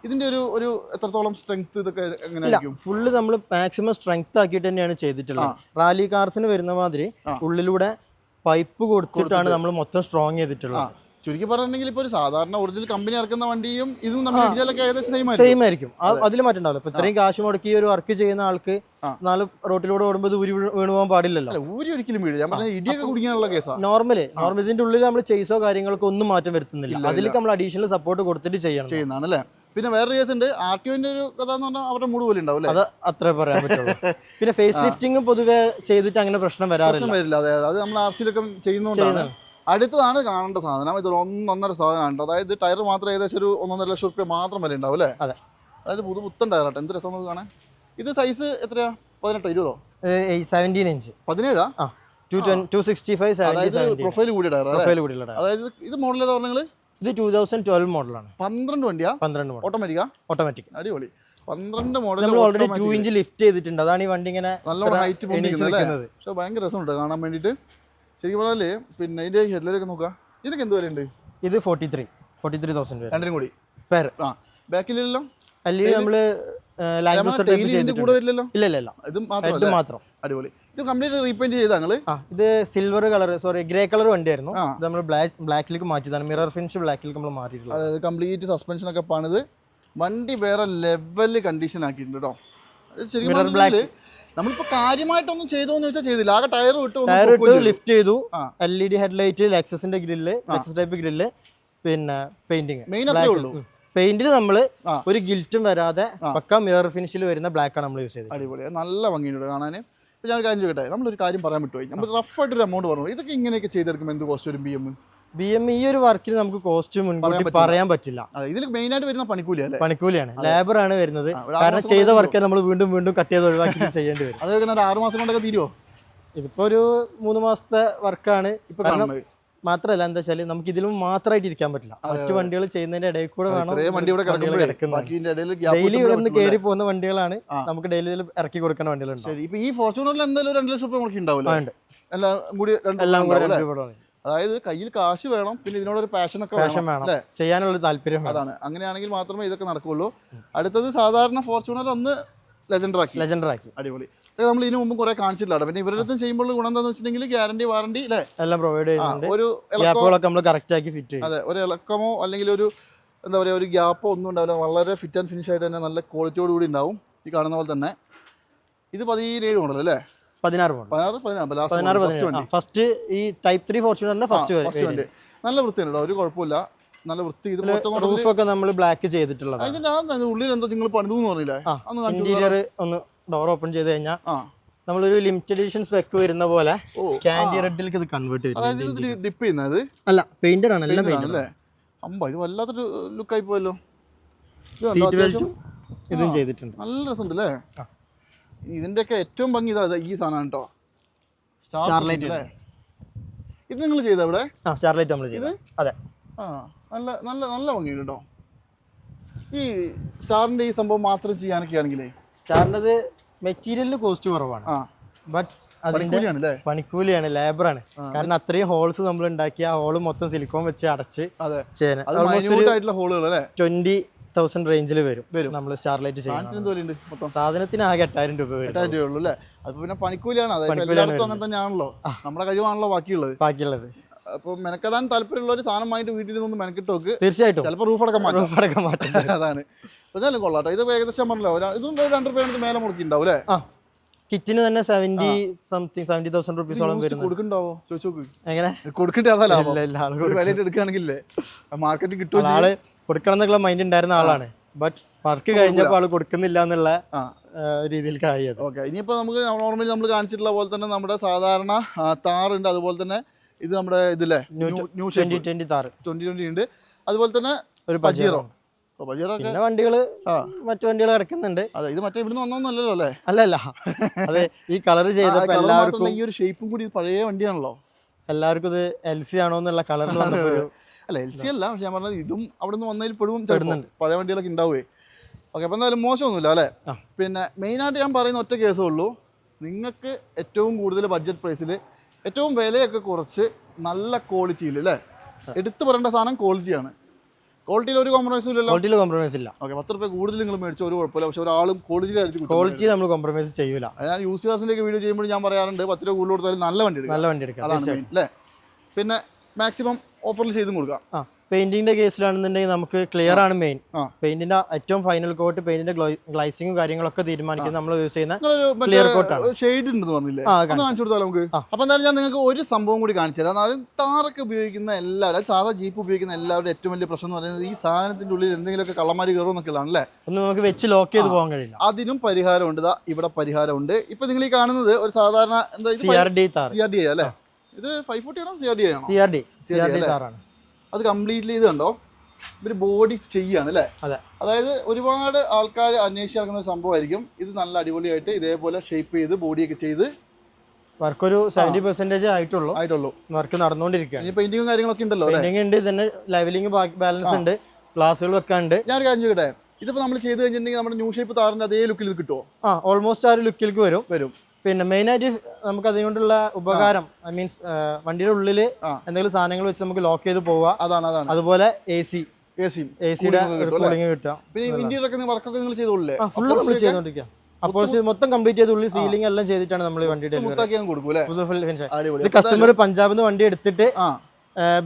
ഇതിന്റെ ഒരു ഒരു എത്രത്തോളം സ്ട്രെങ്ത് ഇതൊക്കെ എങ്ങനെയായിരിക്കും
ഫുള്ള് നമ്മൾ മാക്സിമം സ്ട്രെങ്ത് ആക്കിയിട്ട് തന്നെയാണ് ചെയ്തിട്ടുള്ളത്. റാലി കാർസിന് വരുന്ന മാതിരി ഉള്ളിലൂടെ പൈപ്പ് കൊടുത്തിട്ടാണ് നമ്മൾ മൊത്തം സ്ട്രോങ് ചെയ്തിട്ടുള്ളത്.
ചുരുക്കി പറഞ്ഞിട്ടുണ്ടെങ്കിൽ ഇപ്പോൾ ഒരു സാധാരണ ഒറിജിനൽ കമ്പനി ഇറക്കുന്ന വണ്ടിയും ഇതും നമ്മൾ ഇടിച്ചാലൊക്കെ ഏകദേശം സെയിം
സെയിം ആയിരിക്കും. അതിൽ മാറ്റണ്ടാവില്ല ഇപ്പൊ ഇത്രയും കാശ് മുടക്കി ഒരു വർക്ക് ചെയ്യുന്ന ആൾക്ക് നാല് റോട്ടിലൂടെ ഓടുമ്പോൾ ഊരി വീണു പോകാൻ പാടില്ലല്ലോ.
ഊരി ഒരിക്കലും വീട് ഞാൻ പറഞ്ഞ ഇടിയൊക്കെ കുടിക്കാനുള്ള കേസാ.
നോർമൽ നോർമൽ ഇതിന്റെ ഉള്ളിൽ നമ്മൾ ചെയ്സോ കാര്യങ്ങൾക്കോ ഒന്നും മാറ്റം വരുത്തുന്നില്ല. അതിലേക്ക് നമ്മൾ അഡീഷണൽ സപ്പോർട്ട് കൊടുത്തിട്ട് ചെയ്യണം.
ചെയ്യുന്നതാണ് അല്ലേ പിന്നെ വേറെ കേസ് ഉണ്ട്. ആർ ടി ഒന്റെ ഒരു കഥ എന്ന് പറഞ്ഞാൽ അവരുടെ മൂട് പോലെ ഉണ്ടാവും
അത് അത്രേ പറയാൻ പറ്റുള്ളൂ. പിന്നെ ഫേസ് ലിഫ്റ്റിംഗും പൊതുവെ ചെയ്തിട്ട് അങ്ങനെ പ്രശ്നം വരാറില്ല.
വരില്ല. അതെ അത്. നമ്മൾ ആർ സിയിലൊക്കെ ചെയ്യുന്നതുകൊണ്ടാണ് അടുത്തതാണ് കാണേണ്ട സാധനം. ഇതൊരു ഒന്നൊന്നര സാധനമാണ് അതായത് ടയർ മാത്രം ഏകദേശം ഒരു ഒന്നൊന്നര ലക്ഷം റുപ്യ മാത്രം വില ഉണ്ടാവും അല്ലേ?
അതെ.
അതായത് പുതു പുത്തൻ ടയറാട്ടെ എന്ത് രസം നമുക്ക് കാണാൻ. ഇത് സൈസ് എത്രയാ? പതിനെട്ടോ ഇരുപതോ?
സെവന്റീൻ ഇഞ്ച്
പതിനേഴാ?
ആ ടു ടു സിക്സ്റ്റി ഫൈവ്
അതായത് പ്രൊഫൈൽ കൂടിയ ടയർ
പ്രൊഫൈൽ കൂടിയുള്ള.
അതായത് ഇത് മോഡൽ ഏതാ
ഇത് ടൂ തൗസൻഡ് ട്വൽവ് മോഡലാണ്
പന്ത്രണ്ട് വണ്ടിയാ?
പന്ത്രണ്ട് മോഡൽ
ഓട്ടോമാറ്റിക്കാ
ഓട്ടോമാറ്റിക്
അടിപൊളി. പന്ത്രണ്ട് മോഡൽ
നമ്മൾ ഓൾറെഡി ടു ഇഞ്ച് ലിഫ്റ്റ് ചെയ്തിട്ടുണ്ട്. അതാണ് ഈ വണ്ടി ഇങ്ങനെ നല്ല
ഹൈറ്റ്. പക്ഷെ ഭയങ്കര രസമുണ്ട് കാണാൻ വേണ്ടിയിട്ട്. ശരിക്കും പറഞ്ഞാൽ പിന്നെ ഇതിന്റെ ഹെഡ്ലൈറ്റൊക്കെ നോക്കുക ഇതൊക്കെ എന്ത് വിലയുണ്ട്?
ഇത് forty three forty three thousand
രണ്ടിനും കൂടി.
പേര്
ആ ബാക്കിലെല്ലാം അല്ലെങ്കിൽ
നമ്മൾ
അടിപൊളി. ഇത് കംപ്ലീറ്റ് റീപെയിന്റ് ചെയ്താ
ഇത് silver colour sorry grey colour വണ്ടിയായിരുന്നു. നമ്മൾ ബ്ലാക്ക് ബ്ലാക്കിലേക്ക് മാറ്റിയതാണ്. മിറർ ഫിനിഷ് ബ്ലാക്കിലേക്ക് നമ്മൾ മാറ്റിയിട്ടുള്ളത്.
അതായത് കംപ്ലീറ്റ് സസ്പെൻഷൻ ഒക്കെ പണിത്. വണ്ടി വേറെ ലെവൽ കണ്ടീഷൻ ആക്കിയിട്ടുണ്ട് കേട്ടോ ശരിക്കും നമ്മളിപ്പോ കാര്യമായിട്ടൊന്നും ചെയ്തോന്ന് വെച്ചാൽ ചെയ്തില്ല. ആകെ ടയർ വിട്ടു
ടയർ ഇട്ട് ലിഫ്റ്റ് ചെയ്തു. എൽ ഇ ഡി ഹെഡ്ലൈറ്റ് ലെക്സസിന്റെ ഗ്രില്ല് ലെക്സസ് ടൈപ്പ് ഗ്രില്ല് പിന്നെ പെയിന്റിങ്
മെയിൻ അത്രേ ഉള്ളൂ.
പെയിന്റിൽ നമ്മൾ ഒരു ഗിൽറ്റും വരാതെ പക്ക മിറർ ഫിനിഷിൽ വരുന്ന ബ്ലാക്ക് ആണ് നമ്മൾ യൂസ് ചെയ്തത്
അടിപൊളി. നല്ല ഭംഗിയുണ്ട് കാണാൻ ഇപ്പൊ ഞാൻ ഒരു കാര്യം ചോദിക്കട്ടെ? നമ്മളൊരു കാര്യം പറയാൻ പറ്റുമോ നമ്മൾ റഫ് ആയിട്ട് ഒരു എമൗണ്ട് പറഞ്ഞു. ഇതൊക്കെ ഇങ്ങനെയൊക്കെ ചെയ്തെടുക്കും എന്ത് കോസ്റ്റ് വരും ബി എം
ബി എം ഈ ഒരു വർക്കിൽ നമുക്ക് കോസ്റ്റ് മുൻകൂട്ടി പറയാൻ പറ്റില്ല.
ഇതിൽ മെയിൻ ആയിട്ട് വരുന്ന പണിക്കൂലി
പണിക്കൂലിയാണ്. ലേബർ ആണ് വരുന്നത്. കാരണം ചെയ്ത വർക്ക് നമ്മൾ വീണ്ടും വീണ്ടും കട്ട് ചെയ്ത് ഒഴിവാക്കി [LAUGHS] ചെയ്യേണ്ടി വരും.
അത് ആറ് മാസം കൊണ്ടൊക്കെ തീരുമോ
ഇതിപ്പോ ഒരു മൂന്ന് മാസത്തെ വർക്കാണ്
ഇപ്പൊ
കാരണം മാത്രമല്ല എന്താ വെച്ചാൽ നമുക്ക് ഇതിലും മാത്രമായിട്ട് ഇരിക്കാൻ പറ്റില്ല. മറ്റു വണ്ടികൾ ചെയ്യുന്നതിന്റെ ഇടയിൽ കൂടെ വേണം ഡെയിലി വന്ന് കയറി പോകുന്ന വണ്ടികളാണ് നമുക്ക് ഡെയിലി ഇറക്കി കൊടുക്കുന്ന വണ്ടികളുണ്ട്
ഈ ഫോർച്യൂണറിൽ എന്തായാലും രണ്ട് ലക്ഷം രൂപ മുടക്കി ഉണ്ടാവില്ല
ഉണ്ട്.
എല്ലാം കൂടി അതായത് കയ്യിൽ കാശ് വേണം പിന്നെ ഇതിനോടൊരു പാഷൻ ഒക്കെ വേണം അല്ലേ?
ചെയ്യാനുള്ള താല്പര്യം
അതാണ്. അങ്ങനെയാണെങ്കിൽ മാത്രമേ ഇതൊക്കെ നടക്കുള്ളൂ അടുത്തത് സാധാരണ ഫോർച്യൂണർ ഒന്ന് ലെജൻഡർ ആക്കി.
ലെജൻഡർ ആക്കി.
അടിപൊളി. നമ്മൾ ഇതിനു മുമ്പ് കുറെ കാണിച്ചിട്ടില്ല പിന്നെ ഇവരുടെ അടുത്ത് ചെയ്യുമ്പോൾ ഗുണം എന്താണെന്ന് വെച്ചിട്ടുണ്ടെങ്കിൽ ഗ്യാരണ്ടി വാറണ്ടി അല്ലേ?
എല്ലാം പ്രൊവൈഡ് ചെയ്യുന്നുണ്ട്.
ഒരു
നമ്മൾ കറക്റ്റ് ആക്കി ഫിറ്റ് ചെയ്യും.
അതെ ഒരു ഇളക്കമോ അല്ലെങ്കിൽ ഒരു എന്താ പറയുക ഒരു ഗ്യാപ്പോ ഒന്നും ഉണ്ടാവില്ല. വളരെ ഫിറ്റ് ആൻഡ് ഫിനിഷ് ആയിട്ട് തന്നെ നല്ല ക്വാളിറ്റിയോട് കൂടി ഉണ്ടാവും. ഈ കാണുന്ന പോലെ തന്നെ. ഇത് പതിനേഴ് മോഡൽ അല്ലേ?
പതിനാറ്
പതിനാറ് പതിനാറ്
ഫസ്റ്റ് ഈ ടൈപ്പ് ത്രീ ഫോർച്യൂണറിന്റെ ഫസ്റ്റ്
നല്ല വൃത്തിയുണ്ട് ഒരു കുഴപ്പമില്ല. നല്ല വൃത്തി. ഇത്
റൂഫൊക്കെ നമ്മൾ ബ്ലാക്ക് ചെയ്തിട്ടുള്ളത്
അതിന്റെ ഉള്ളിൽ എന്താ നിങ്ങൾ പണിതെന്ന് പറഞ്ഞില്ലേ?
ഇന്റീരിയർ ഒന്ന് ഡോർ ഓപ്പൺ ചെയ്ത് കഴിഞ്ഞാൽ നമ്മളൊരു ലിമിറ്റഡ് എഡിഷൻ സ്പെക്ക് വരുന്ന പോലെ കാൻഡി റെഡിലേക്ക് ഇത് കൺവേർട്ട്
ഇത് ഡിപ്പ് ചെയ്യുന്നത്
അല്ല പെയിന്റഡ് ആണ് എല്ലാം പെയിന്റഡ്
അല്ലേ? അമ്പ ഇത് വല്ലാത്തൊരു ലുക്കായി പോയല്ലോ.
സീറ്റ്
അത്യാവശ്യം?
ബെൽറ്റും ഇതും ചെയ്തിട്ടുണ്ട്.
നല്ല രസമുണ്ട് അല്ലേ? ഇതിന്റെയൊക്കെ ഏറ്റവും ഭംഗി ഇതാ ഈ സാധനമാണ് കേട്ടോ. സ്റ്റാർലൈറ്റ് ഇത് നിങ്ങൾ ചെയ്ത ഇവിടെ?
ആ സ്റ്റാർലൈറ്റ് നമ്മൾ ചെയ്ത് അതെ.
ആ നല്ല നല്ല നല്ല ഭംഗിയുണ്ട് കേട്ടോ. ഈ സ്റ്റാറിന്റെ ഈ സംഭവം മാത്രം ചെയ്യാനൊക്കെ ആണെങ്കിലേ?
സ്റ്റാറിന്റെ മെറ്റീരിയലിന് കോസ്റ്റ് കുറവാണ്.
ആ.
ബട്ട് അതിന്റെ
പണിക്കൂലിയാണ്
ലേബറാണ് കാരണം അത്രയും ഹോൾസ് നമ്മൾ ഉണ്ടാക്കി ആ ഹോൾ മൊത്തം സിലിക്കോൺ വെച്ച് അടച്ച് ട്വന്റി തൗസൻഡ് റേഞ്ചിൽ വരും.
വരും.
നമ്മൾ സ്റ്റാർലൈറ്റ് ചെയ്യാൻ
സാധനത്തിന് മൊത്തം?
ആകെ എട്ടായിരം രൂപ വരും.
എട്ടായിരം രൂപ ഉള്ളൂ അല്ലേ? അത് പിന്നെ പണിക്കൂലിയാണ്. എല്ലായിടത്തും അങ്ങനെ തന്നെയാണല്ലോ. നമ്മുടെ കഴിവാണല്ലോ ബാക്കിയുള്ളത്.
ബാക്കിയുള്ളത്.
അപ്പൊ മെനക്കെടാൻ താല്പര്യമുള്ള ഒരു സാധനം ആയിട്ട് വീട്ടിൽ നിന്ന് മെനക്കിട്ട് നോക്ക്.
തീർച്ചയായിട്ടും.
ചിലപ്പോൾ റൂഫ് അടക്കം മാറ്റും.
റൂഫ് അടക്കം മാറ്റം. [LAUGHS]
അതാണ്. എന്നാലും കൊള്ളാട്ടോ. ഇത് ഏകദേശം പറഞ്ഞല്ലോ ഇതും രണ്ട് രൂപ മേലെ മുടക്കിണ്ടാവും അല്ലേ?
ആ. കിറ്റിന് തന്നെ സെവന്റി സംതിങ് സെവന്റി തൗസൻഡ് റുപ്പീസോളം വരും
കൊടുക്കണ്ടാവോ ചോദിച്ചു നോക്ക്.
എങ്ങനെ?
കൊടുക്കണ്ടേ അതല്ല എടുക്കുകയാണെങ്കിൽ മാർക്കറ്റിൽ കിട്ടും
ആൾ കൊടുക്കണം എന്നുള്ള മൈൻഡ് ഉണ്ടായിരുന്ന ആളാണ്. ബട്ട് വർക്ക് കഴിഞ്ഞപ്പോൾ ആൾ കൊടുക്കുന്നില്ല എന്നുള്ള
ആ.
കായത് രീതിയിലേക്ക്
ഓക്കെ ഇനിയിപ്പോൾ നമുക്ക് നോർമലി നമ്മൾ കാണിച്ചിട്ടുള്ള പോലെ തന്നെ നമ്മുടെ സാധാരണ താറുണ്ട്. അതുപോലെ തന്നെ ഇത് നമ്മുടെ ഇതിലെ new
twenty twenty Thar.
Twenty twenty ഉണ്ട്. അതുപോലെ തന്നെ
ഒരു
പജീറോ
പിന്നെ
വണ്ടികൾ
മറ്റു വണ്ടികൾ കിടക്കുന്നുണ്ട്.
അതെ ഇത് മറ്റേ ഇവിടുന്ന് വന്നോന്നല്ലോ അല്ലേ?
അല്ല അല്ല അതെ ഈ കളർ ചെയ്തപ്പോ എല്ലാവർക്കും
ഈ ഒരു ഷേപ്പും കൂടി പഴയ വണ്ടിയാണല്ലോ.
എല്ലാവർക്കും ഇത് എൽ സി ആണോ എന്നുള്ള കളറിൽ
അല്ല എൽ സി അല്ല പക്ഷെ ഞാൻ പറഞ്ഞത് ഇതും അവിടെ നിന്ന് വന്നതിൽ പെടും
പെടുന്നുണ്ട്.
പഴയ വണ്ടികളൊക്കെ ഉണ്ടാവുകയെ ഓക്കെ അപ്പം എന്തായാലും മോശമൊന്നുമില്ല അല്ലേ. പിന്നെ മെയിനായിട്ട് ഞാൻ പറയുന്ന ഒറ്റ കേസേ ഉള്ളൂ. നിങ്ങൾക്ക് ഏറ്റവും കൂടുതൽ ബഡ്ജറ്റ് പ്രൈസിൽ ഏറ്റവും വിലയൊക്കെ കുറച്ച് നല്ല ക്വാളിറ്റിയിൽ അല്ലേ? എടുത്തു പറയേണ്ട സാധനം ക്വാളിറ്റിയാണ് ക്വാളിറ്റിയിൽ ഒരു കോംപ്രമൈസും ഇല്ലല്ലോ.
ക്വാളിറ്റിയിൽ കോംപ്രമൈസ് ഇല്ല.
ഓക്കെ പത്ത് റുപ്യ കൂടുതൽ നിങ്ങൾ മേടിച്ചു ഒരു കുഴപ്പമില്ല. പക്ഷെ ഒരാളും ക്വാളിറ്റി
ക്വാളിറ്റി നമ്മൾ കോംപ്രമൈസ് ചെയ്യൂല.
ഞാൻ യൂസ് കാർസിലേക്ക് വീഡിയോ ചെയ്യുമ്പോൾ ഞാൻ പറയാറുണ്ട് പത്ത് രൂപ കൂടുതൽ കൊടുത്താലും നല്ല വണ്ടി എടുക്കുക
നല്ല വണ്ടി എടുക്കാം
അതാണ് അല്ലേ? പിന്നെ മാക്സിമം ഓഫറിൽ ചെയ്തും കൊടുക്കാം.
ആ പെയിന്റിങ്ങിന്റെ കേസിലാണെന്നുണ്ടെങ്കിൽ നമുക്ക് ക്ലിയർ ആണ് മെയിൻ. പെയിന്റിന്റെ ഏറ്റവും ഫൈനൽ കോട്ട് പെയിന്റിന്റെ ഗ്ലൈസിങ്ങും കാര്യങ്ങളൊക്കെ തീരുമാനിക്കുന്നത് നമ്മൾ യൂസ് ചെയ്യുന്ന ക്ലിയർ കോട്ട് ആണ്.
ഷെയ്ഡ് ഉണ്ടെന്ന് പറഞ്ഞില്ലേ? കാണിച്ചു. കൊടുത്താലോ നമുക്ക്. അപ്പൊ എന്തായാലും ഞാൻ നിങ്ങൾക്ക് ഒരു സംഭവം കൂടി കാണിച്ചു തരാം. അതായത് താറൊക്കെ ഉപയോഗിക്കുന്ന എല്ലാവരും സാധാ ജീപ്പ് ഉപയോഗിക്കുന്ന എല്ലാവരുടെ ഏറ്റവും വലിയ പ്രശ്നം എന്ന് പറയുന്നത് ഈ സാധനത്തിന്റെ ഉള്ളിൽ എന്തെങ്കിലുമൊക്കെ കള്ളന്മാര് കയറുമെന്നൊക്കെയാണ് അല്ലേ
ഒന്ന് നമുക്ക് വെച്ച് ലോക്ക് ചെയ്ത് പോകാൻ കഴിയില്ല.
അതിനും പരിഹാരമുണ്ട് ഇവിടെ പരിഹാരമുണ്ട്. ഇപ്പൊ നിങ്ങൾ ഈ കാണുന്നത് ഒരു സാധാരണ എന്താ
C R D Thar
C R D അല്ലേ? ഇത് ഫൈവ് ഫോർട്ടി ആണോ? സി ആർ ഡി ആണോ?
C R D C R D
അല്ലേ? അത് കംപ്ലീറ്റ്ലി ഇത് കണ്ടോ? ഇവർ ബോഡി ചെയ്യാണ് അല്ലേ?
അതെ.
അതായത് ഒരുപാട് ആൾക്കാർ അന്വേഷിച്ച് നടക്കുന്ന ഒരു സംഭവമായിരിക്കും. ഇത് നല്ല അടിപൊളിയായിട്ട് ഇതേപോലെ ഷേപ്പ് ചെയ്ത് ബോഡിയൊക്കെ ചെയ്ത്
വർക്ക് ഒരു സെവന്റി പെർസെന്റേജ് ആയിട്ടുള്ളൂ.
ആയിട്ടുള്ളൂ.
വർക്ക് നടന്നുകൊണ്ടിരിക്കുകയാണ്.
ഇനി പെയിന്റിങ്ങും കാര്യങ്ങളൊക്കെ ഉണ്ടല്ലോ
പെയിന്റിംഗ് ഉണ്ട് ഇതിന്റെ ലെവലിംഗ് ബാലൻസ് ഉണ്ട് ഗ്ലാസുകൾ വെക്കാണ്ട്
ഞാൻ കാര്യം ചോദിക്കട്ടെ? ഇതിപ്പോ നമ്മൾ ചെയ്ത് കഴിഞ്ഞിട്ടുണ്ടെങ്കിൽ നമ്മുടെ ന്യൂ ഷേപ്പ് താറിന്റെ അതേ ലുക്കിൽ ഇത് കിട്ടുമോ
ആ ഓൾമോസ്റ്റ് ആ ഒരു ലുക്കിലേക്ക് വരും.
വരും.
പിന്നെ മെയിൻ ആയിട്ട് നമുക്ക് അതുകൊണ്ടുള്ള ഉപകാരം ഐ മീൻസ് വണ്ടിയുടെ ഉള്ളിൽ എന്തെങ്കിലും സാധനങ്ങൾ വെച്ച് നമുക്ക് ലോക്ക് ചെയ്ത് പോവാം
അതാണ് അതാണ്.
അതുപോലെ A C
A C
A സിയുടെ? കൂളിംഗ് കിട്ടാം
പിന്നെ വർക്കൊക്കെ നിങ്ങൾ ചെയ്തോളൂല്ലേ?
ഫുള്ള് നമ്മൾ ചെയ്തുകൊണ്ടിരിക്കുക അപ്പോൾ മൊത്തം കംപ്ലീറ്റ് ചെയ്ത് ഉള്ളിൽ സീലിംഗ് എല്ലാം ചെയ്തിട്ടാണ് നമ്മൾ വണ്ടി ഡെലിവറി ഫുൾ കസ്റ്റമർ പഞ്ചാബിൽ നിന്ന് വണ്ടി എടുത്തിട്ട്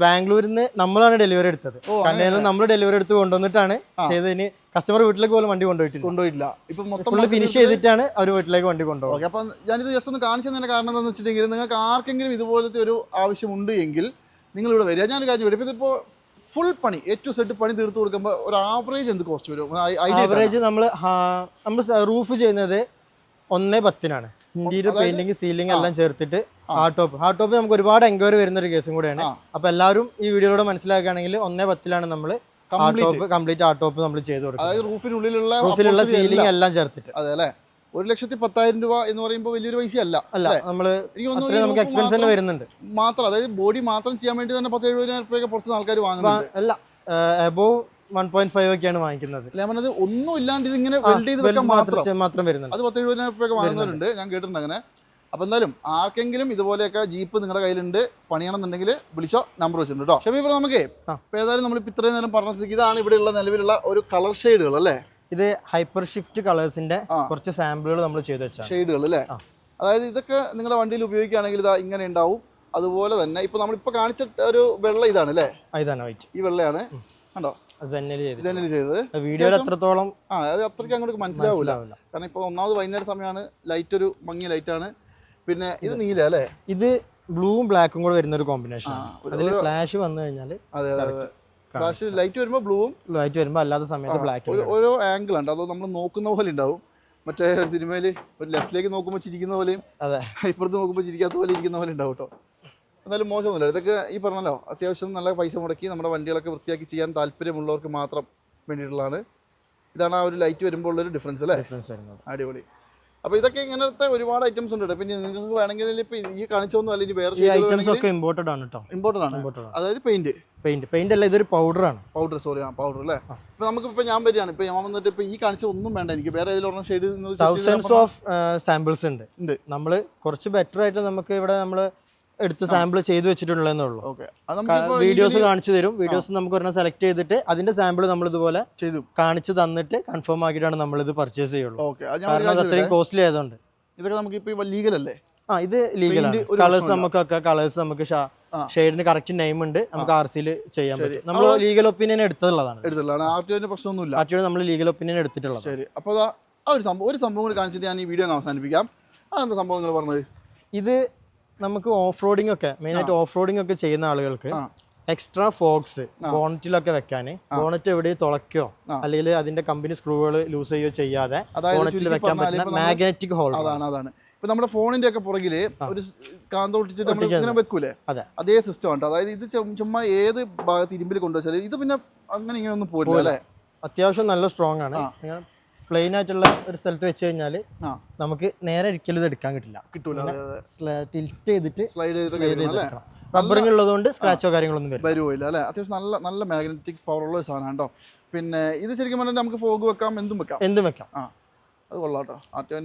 ബാംഗ്ലൂരിൽ നിന്ന് നമ്മളാണ് ഡെലിവറി എടുത്തത്. കണ്ടെയ്നർ നമ്മൾ ഡെലിവറി എടുത്ത് കൊണ്ടുവന്നിട്ടാണ് ചെയ്തതിന് കസ്റ്റമർ വീട്ടിലേക്ക് പോലും വണ്ടി കൊണ്ടുപോയിട്ടില്ല.
കൊണ്ടുപോയിട്ടില്ല. ഇപ്പൊ മൊത്തം
ഫിനിഷ് ചെയ്തിട്ടാണ് അവർ വീട്ടിലേക്ക് വണ്ടി കൊണ്ടുപോകും
ഓക്കെ അപ്പം ഞാനിത് ജസ്റ്റ് ഒന്ന് കാണിച്ചു തന്നെ കാരണം എന്താണെന്ന് വെച്ചിട്ടുണ്ടെങ്കിൽ നിങ്ങൾക്ക് ആർക്കെങ്കിലും ഇതുപോലത്തെ ഒരു ആവശ്യമുണ്ട് എങ്കിൽ നിങ്ങൾ ഇവിടെ വരിക. ഞാനൊരു കാര്യം വരും ഇതിപ്പോൾ ഫുൾ പണി എ ടു സെറ്റ് പണി തീർത്ത് കൊടുക്കുമ്പോൾ ഒരു ആവറേജ് എന്ത് കോസ്റ്റ് വരും?
ആവറേജ് നമ്മൾ നമ്മൾ റൂഫ് ചെയ്യുന്നത് ഒന്നേ പത്തിനാണ്. ഇന്റീരിയർ പെയിന്റിങ് സീലിംഗ് എല്ലാം ചേർത്തിട്ട് ഹാർഡ് ടോപ്പ് ഹാർഡ് ടോപ്പ് നമുക്ക് ഒരുപാട് എൻക്വയറി വരുന്ന ഒരു കേസും കൂടെയാണ്.
ആ.
അപ്പൊ എല്ലാവരും ഈ വീഡിയോയിലൂടെ മനസ്സിലാക്കുകയാണെങ്കിൽ ഒന്നേ പത്തിലാണ് നമ്മൾ
കംപ്ലീറ്റ്
ആട്ടോപ്പ് നമ്മൾ ചെയ്ത് കൊടുക്കും.
അതായത് റൂഫിനുള്ളിലുള്ള
റൂഫിലുള്ള സീലിംഗ്
എല്ലാം.
ചേർത്തിട്ട്.
അതെ അല്ലേ? ഒരു ലക്ഷത്തി പത്തായിരം രൂപ എന്ന് പറയുമ്പോൾ വലിയൊരു പൈസ അല്ല
അല്ല? നമ്മൾ നമുക്ക് എക്സ്പെൻസ് തന്നെ വരുന്നുണ്ട്.
മാത്രം അതായത് ബോഡി മാത്രം ചെയ്യാൻ വേണ്ടി തന്നെ പത്ത് എഴുപതിനായിരം രൂപയൊക്കെ പുറത്തുനിന്ന് ആൾക്കാർ വാങ്ങുന്നത്
അല്ല അബോവ് വൺ പോയിന്റ് ഫൈവ് ഒക്കെയാണ് വാങ്ങിക്കുന്നത്.
ലെമനത് ഒന്നും ഇല്ലാണ്ട് ഇതിങ്ങനെ
ഇങ്ങനെ
വെൽഡ് ചെയ്ത് വെക്കാൻ മാത്രം.
മാത്രം മാത്രം വരുന്നുണ്ട്.
അത് പത്ത് എഴുപതിനായിരം രൂപയൊക്കെ വാങ്ങുന്നവരുണ്ട്. ഞാൻ കേട്ടിട്ടുണ്ട് അങ്ങനെ. അപ്പോൾ എന്തായാലും ആർക്കെങ്കിലും ഇതുപോലെയൊക്കെ ജീപ്പ് നിങ്ങളുടെ കയ്യിലുണ്ട് പണിയണമെന്നുണ്ടെങ്കിൽ വിളിച്ചോ നമ്പർ വെച്ചിട്ടുണ്ട് കേട്ടോ ഷബീബ് നമുക്ക്. ഇപ്പോൾ ഏതായാലും നമ്മളിപ്പോൾ ഇത്രയും നേരം പറഞ്ഞ സ്ഥിതിക്ക് ഇതാണ്. ഇവിടെയുള്ള നിലവിലുള്ള ഒരു കളർ ഷെയ്ഡുകൾ അല്ലേ?
ഇത് ഹൈപ്പർ ഷിഫ്റ്റ് കളേഴ്സിന്റെ കുറച്ച് സാമ്പിളുകൾ നമ്മൾ ചെയ്ത് വെച്ചാൽ
ഷെയ്ഡുകൾ അല്ലേ? അതായത് ഇതൊക്കെ നിങ്ങളുടെ വണ്ടിയിൽ ഉപയോഗിക്കുകയാണെങ്കിൽ ഇതാ ഇങ്ങനെ ഉണ്ടാവും. അതുപോലെ തന്നെ ഇപ്പോൾ നമ്മളിപ്പോൾ കാണിച്ച ഒരു വെള്ള ഇതാണ് അല്ലേ?
ഇതാണ് വൈറ്റ്
ഈ വെള്ളയാണ്. കണ്ടോ? ഇതന്നെ ചെയ്തത്.
വീഡിയോയിൽ എത്രത്തോളം
ആ അത് അത്രയ്ക്ക് അങ്ങോട്ട് മനസ്സിലാവില്ല
മനസ്സിലാവില്ല.
കാരണം ഇപ്പോൾ ഒന്നാമത് വൈകുന്നേരം സമയമാണ്. ലൈറ്റ് ഒരു മങ്ങിയ ലൈറ്റാണ് പിന്നെ ഇത് നീല അല്ലേ?
ഇത് ബ്ലൂവും ബ്ലാക്കും കൂടെ വരുന്ന ഒരു കോമ്പിനേഷൻ അതിൽ ഫ്ലാഷ് വന്നു കഴിഞ്ഞാൽ
അതെ അതെ ഫ്ലാഷ് ലൈറ്റ് വരുമ്പോൾ ബ്ലൂവും
ലൈറ്റ് വരുമ്പോൾ അല്ലാത്ത സമയത്ത് ബ്ലാക്ക്
ഓരോ ആംഗിൾ ഉണ്ട്. അത് നമ്മൾ നോക്കുന്ന പോലെ ഉണ്ടാവും. മറ്റേ ഒരു സിനിമയിൽ ഒരു ലെഫ്റ്റിലേക്ക് നോക്കുമ്പോൾ ചിരിക്കുന്ന പോലെയും
അതെ.
ഇപ്പുറത്ത് നോക്കുമ്പോൾ ചിരിക്കാത്ത പോലെ ഇരിക്കുന്ന പോലെ ഉണ്ടാവും കേട്ടോ എന്നാലും മോശമൊന്നുമില്ല. ഇതൊക്കെ ഈ പറഞ്ഞല്ലോ അത്യാവശ്യം നല്ല പൈസ മുടക്കി നമ്മുടെ വണ്ടികളൊക്കെ വൃത്തിയാക്കി ചെയ്യാൻ താല്പര്യമുള്ളവർക്ക് മാത്രം വേണ്ടിയിട്ടുള്ളതാണ്. ഇതാണ് ആ ഒരു ലൈറ്റ് വരുമ്പോൾ ഉള്ളൊരു ഡിഫറൻസ് അല്ലേ? അടിപൊളി. അപ്പോൾ ഇതൊക്കെ ഇങ്ങനത്തെ ഒരുപാട് ഐറ്റംസ് ഉണ്ട്. പിന്നെ നിങ്ങൾക്ക് വേണമെങ്കിൽ ഇപ്പോൾ ഈ കാണിച്ചൊന്നും ഇനി വേറെ
ഈ ഐറ്റംസ് ഒക്കെ ഇമ്പോർട്ടഡ് ആണ് കേട്ടോ ഇമ്പോർട്ടഡ് ആണ്.
അതായത് പെയിന്റ്
പെയിന്റ് പെയിന്റ് അല്ല ഇതൊരു പൗഡർ ആണ്.
പൗഡർ സോറി ആ പൗഡർ അല്ലേ? ഇപ്പൊ നമുക്ക് ഇപ്പൊ ഞാൻ വരികയാണ്. ഇപ്പൊ ഞാൻ വന്നിട്ട് ഇപ്പൊ ഈ കാണിച്ച ഒന്നും വേണ്ട എനിക്ക്. വേറെ ഏതെങ്കിലും ഷെയ്ഡ്
തൗസൻഡ്സ് ഓഫ് സാമ്പിൾസ് ഉണ്ട്.
ഉണ്ട്.
നമ്മൾ കുറച്ച് ബെറ്റർ ആയിട്ട് നമുക്ക് ഇവിടെ നമ്മൾ എടുത്ത് സാമ്പിൾ ചെയ്ത് വെച്ചിട്ടുള്ളതെന്നേ ഉള്ളൂ. വീഡിയോസ് കാണിച്ചു തരും. വീഡിയോസ് നമുക്ക് ഒരെണ്ണം സെലക്ട് ചെയ്തിട്ട് അതിന്റെ സാമ്പിൾ നമ്മൾ ഇതുപോലെ
ചെയ്തു.
കാണിച്ചു തന്നിട്ട് കൺഫേം ആക്കിയിട്ടാണ് നമ്മൾ ഇത് പർച്ചേസ് ചെയ്യുള്ളൂ. കാരണം അത് അത്രയും കോസ്റ്റ്ലി ആയതുകൊണ്ട്?
ഇതൊക്കെ നമുക്ക് ഇപ്പൊ ലീഗൽ അല്ലേ?
ആ ഇത് ലീഗലാണ് കളേഴ്സ്. നമുക്കൊക്കെ കളേഴ്സ് നമുക്ക്. ഷെയ്ഡിന് കറക്റ്റ് നെയിം ഉണ്ട്. നമുക്ക് ആർ സിയിൽ ചെയ്യാൻ പറ്റും. നമ്മൾ ലീഗൽ ഒപ്പീനിയൻ എടുത്തുള്ളതാണ്
എടുത്തുള്ളതാണ് ആർ ടി പ്രശ്നമൊന്നുമില്ല.
ആക്ച്വലി നമ്മൾ ലീഗൽ ഒപ്പീനിയൻ എടുത്തിട്ടുള്ളത്
ശരി. അപ്പോൾ ആ ഒരു സംഭവം ഒരു സംഭവം കൂടി കാണിച്ചിട്ട് ഞാൻ ഈ വീഡിയോ അവസാനിപ്പിക്കാം. അതെന്താ സംഭവം നിങ്ങൾ പറഞ്ഞത്?
ഇത് നമുക്ക് ഓഫ് റോഡിംഗ് ഒക്കെ മെയിൻ ആയിട്ട് ഓഫ് റോഡിംഗ് ഒക്കെ ചെയ്യുന്ന ആളുകൾക്ക് എക്സ്ട്രാ ഫോക്സ് ബോണറ്റിലൊക്കെ വെക്കാൻ ബോണറ്റ് എവിടെ തുളയ്ക്കോ അല്ലെങ്കിൽ അതിന്റെ കമ്പനി സ്ക്രൂകൾ ലൂസ് ചെയ്യുകയോ ചെയ്യാതെ ബോണറ്റിൽ വെക്കാൻ പറ്റുന്ന മാഗ്നറ്റിക് ഹോൾ
അതാണ് അതാണ്. ഇപ്പൊ നമ്മുടെ ഫോണിന്റെ ഒക്കെ പുറകിൽ ഒരു കാന്ത ഒട്ടിച്ചിട്ട് നമ്മൾ ഇങ്ങനെ വെക്കൂലേ?
അതെ.
സിസ്റ്റം ആണ് അതായത് ഇത് ചുമ്മാ ഏത് ഭാഗത്ത് ഇരുമ്പിൽ കൊണ്ടുവച്ചാലും ഇത് പിന്നെ അങ്ങനെ ഇങ്ങനെ ഒന്നും പോരില്ല. അല്ലേ?
അത്യാവശ്യം നല്ല സ്ട്രോങ് ആണ്. പ്ലെയിൻ ആയിട്ടുള്ള ഒരു സ്ഥലത്ത് വെച്ച് കഴിഞ്ഞാൽ നമുക്ക് നേരെ ഒരിക്കലും ഇത് എടുക്കാൻ കിട്ടില്ല.
കിട്ടൂല
ടിൽറ്റ് ചെയ്തിട്ട്
സ്ലൈഡ്
ചെയ്തിട്ട് റബ്ബറിങ് ഉള്ളതുകൊണ്ട് സ്ക്രാച്ചോ കാര്യങ്ങളൊന്നും വരും
വരുമില്ല അല്ലേ? അത്യാവശ്യം നല്ല നല്ല മാഗ്നറ്റിക് പവർ ഉള്ള ഒരു സാധനമാണ് കേട്ടോ. പിന്നെ ഇത് ശരിക്കും പറഞ്ഞാൽ നമുക്ക് ഫോഗ് വെക്കാം എന്തും വെക്കാം.
എന്തും വെക്കാം.
ആ അത് കൊള്ളാട്ടോ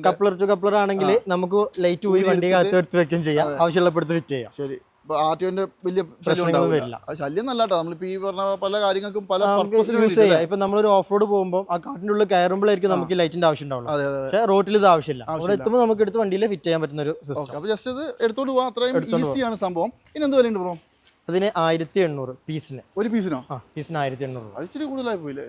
കപ്ലർ ടു കപ്ലർ ആണെങ്കിൽ നമുക്ക് ലൈറ്റ് പോയി വണ്ടി അകത്ത് എടുത്ത് വെക്കുകയും ചെയ്യാം. ആവശ്യമുള്ളപ്പെടുത്ത് ഫിറ്റ് ചെയ്യാം.
ശരി. ഇപ്പൊ ആർടിഒന്റെ വലിയ ശല്യം
പ്രശ്നങ്ങളൊന്നും വരില്ല.
ശല്യം നല്ല കേട്ടോ നമ്മളിപ്പോ ഈ പറഞ്ഞ പല കാര്യങ്ങൾക്കും പല പർപ്പസിന്
യൂസ് ചെയ്യാം. ഇപ്പൊ നമ്മളൊരു ഓഫ് റോഡ് പോകുമ്പോൾ ആ കാട്ടിന്റെ ഉള്ളിൽ കയറുമ്പോഴായിരിക്കും നമുക്ക് ലൈറ്റിന്റെ ആവശ്യം ഉണ്ടാവുള്ളൂ. പക്ഷേ റോട്ടിൽ ഇത് ആവശ്യമില്ല. അവിടെ എത്തുമ്പോൾ നമുക്ക് എടുത്ത് വണ്ടിയിൽ ഫിറ്റ് ചെയ്യാൻ പറ്റുന്ന ഒരു സിസ്റ്റം
അപ്പൊ ജസ്റ്റ് ഇത് എടുത്തോണ്ട് പോവാം. അത്രയും ഈസിയാണ് സംഭവം. ഇനി എന്ത് വിലയുണ്ട് ബ്രോ
അതിന് ആയിരത്തി എണ്ണൂറ് പീസിന്
ഒരു പീസിനോ
ആ പീസിന് ആയിരത്തി എണ്ണൂറ്
അത് ഇച്ചിരി കൂടുതലായി പോയില്ലേ?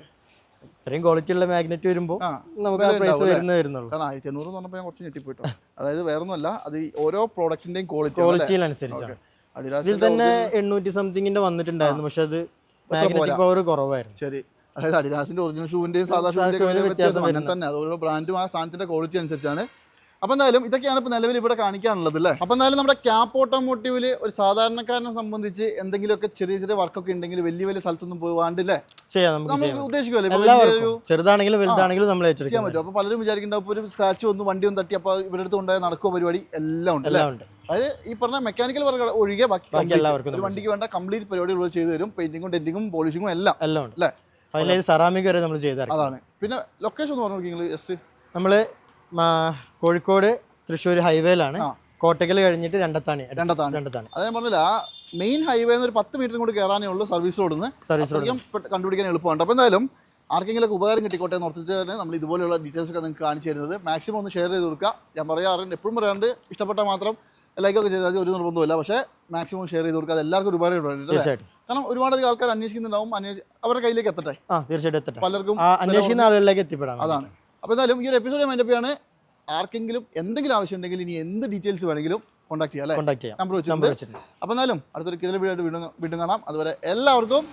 ഇത്രയും ക്വാളിറ്റി ഉള്ള മാഗ്നറ്റ് വരുമ്പോൾ നമുക്ക് ആ പ്രൈസ് വരുന്നേ വരുന്നുള്ളൂ.
കാരണം ആയിരത്തി എണ്ണൂറ് എന്ന് പറഞ്ഞപ്പോൾ ഞാൻ കുറച്ച് ഞെട്ടിപ്പോയിട്ടോ അതായത് വേറൊന്നുമല്ല അത് ഓരോ പ്രോഡക്റ്റിന്റെയും ക്വാളിറ്റി
ക്വാളിറ്റിയിലനുസരിച്ചാണ് ഇതിൽ തന്നെ എണ്ണൂറ്റി സംതിങ്ങിന്റെ വന്നിട്ടുണ്ടായിരുന്നു പക്ഷെ അത് മാഗ്നറ്റിക് പവർ കുറവായിരുന്നു.
ശരി. അതായത് അഡിഡാസിന്റെ ഒറിജിനൽ ഷൂവിന്റെയും സാധാ ഷൂവിന്റെയും
ഷൂവിന്
വ്യത്യാസം തന്നെ അത് ബ്രാൻഡും ആ സാധനത്തിന്റെ ക്വാളിറ്റി അനുസരിച്ചാണ്. അപ്പൊ എന്തായാലും ഇതൊക്കെയാണ് ഇപ്പൊ നിലവിൽ ഇവിടെ കാണിക്കാനുള്ളത് അല്ലേ? അപ്പൊ എന്തായാലും നമ്മുടെ ക്യാപ്പ് ഓട്ടോമോട്ടീവിൽ ഒരു സാധാരണക്കാരനെ സംബന്ധിച്ച് എന്തെങ്കിലുമൊക്കെ ചെറിയ ചെറിയ വർക്കൊക്കെ ഉണ്ടെങ്കിൽ വലിയ വലിയ സ്ഥലത്തൊന്നും
ഉദ്ദേശിക്കുമല്ലോ നമുക്ക്
ഉദ്ദേശിക്കുമല്ലേ
ചെറുതാണെങ്കിലും വലുതാണെങ്കിലും നമ്മൾ
ചെയ്യാൻ പറ്റും. അപ്പൊ പലരും വിചാരിക്കുന്നുണ്ടാവും ഒരു സ്ക്രാച്ച് വന്നു വണ്ടി ഒന്ന് തട്ടി അപ്പൊ ഇവിടെ അടുത്ത് ഉണ്ടായ നടക്കുക പരിപാടി? എല്ലാം ഉണ്ട് അല്ലേ?
എല്ലാം ഉണ്ട്.
അതായത് ഈ പറഞ്ഞ മെക്കാനിക്കൽ വർക്ക് ഒഴികെ ബാക്കി.
എല്ലാവർക്കും
ഒരു വണ്ടിക്ക് വേണ്ട കംപ്ലീറ്റ് പരിപാടികൾ ചെയ്തു തരും. പെയിന്റിങ്ങും ഡെന്റിങ്ങും പോളിഷിങ്ങും എല്ലാം.
എല്ലാം ഉണ്ട്.
അല്ലേ?
അതിലേക്ക് സെറാമിക് വരെ നമ്മൾ ചെയ്തിറക്കും
അതാണ്. പിന്നെ ലൊക്കേഷൻ ഒന്ന് പറഞ്ഞു ജസ്റ്റ്
നമ്മൾ കോഴിക്കോട് തൃശ്ശൂർ ഹൈവേയിലാണ്. കോട്ടയ്ക്കൽ കഴിഞ്ഞിട്ട് രണ്ടത്താണി.
രണ്ടത്താണ്.
രണ്ടത്താണി.
അതേ പറഞ്ഞില്ല ആ മെയിൻ ഹൈവേ ഒരു പത്ത് മീറ്റർ കൂടി കയറാനേ ഉള്ളൂ സർവീസ് റോഡിന്ന്.
സർവീസ് റോഡ്
കണ്ടുപിടിക്കാൻ എളുപ്പമുണ്ട് അപ്പോൾ എന്തായാലും ആർക്കെങ്കിലും ഉപകാരം കിട്ടിക്കോട്ടെ എന്ന് ഓർത്തിട്ട് തന്നെ നമ്മൾ ഇതുപോലെയുള്ള ഡീറ്റെയിൽസ് ഒക്കെ നിങ്ങൾക്ക് കാണിച്ചു തരുന്നത്. മാക്സിമം ഒന്ന് ഷെയർ ചെയ്ത് കൊടുക്കുക. ഞാൻ പറയാറുണ്ട് എപ്പോഴും പറയാറുണ്ട് ഇഷ്ടപ്പെട്ടാൽ മാത്രം ലൈക്കൊക്കെ ചെയ്താൽ ഒരു നിർബന്ധമില്ല പക്ഷേ മാക്സിമം ഷെയർ ചെയ്ത് കൊടുക്കുക അത് എല്ലാവർക്കും ഒരുപാട്
തീർച്ചയായിട്ടും.
കാരണം ഒരുപാട് അധികം ആൾക്കാർ അന്വേഷിക്കുന്നുണ്ടാവും. അവരുടെ കയ്യിലേക്ക് എത്തട്ടെ?
ആ തീർച്ചയായിട്ടും എത്തട്ടെ.
പലർക്കും
അന്വേഷിക്കുന്ന ആളുകളിലേക്ക് എത്തിപ്പെടാം.
അതാണ്. അപ്പോൾ എന്തായാലും ഈ ഒരു എപ്പിസോഡ് മൈൻഡപ്പിയാണ് ആർക്കെങ്കിലും എന്തെങ്കിലും ആവശ്യം ഉണ്ടെങ്കിൽ ഇനി എന്ത് ഡീറ്റെയിൽസ് വേണമെങ്കിലും കോൺടാക്ട് ചെയ്യാം അല്ലേ?
കോൺടാക്ട് ചെയ്യാം.
നമ്പർ വെച്ചിട്ടുണ്ട്. അപ്പോൾ എന്നാലും അടുത്തൊരു കിഴൽ വീടായിട്ട് വീണ്ടും വീണ്ടും കാണാം. അതുവരെ എല്ലാവർക്കും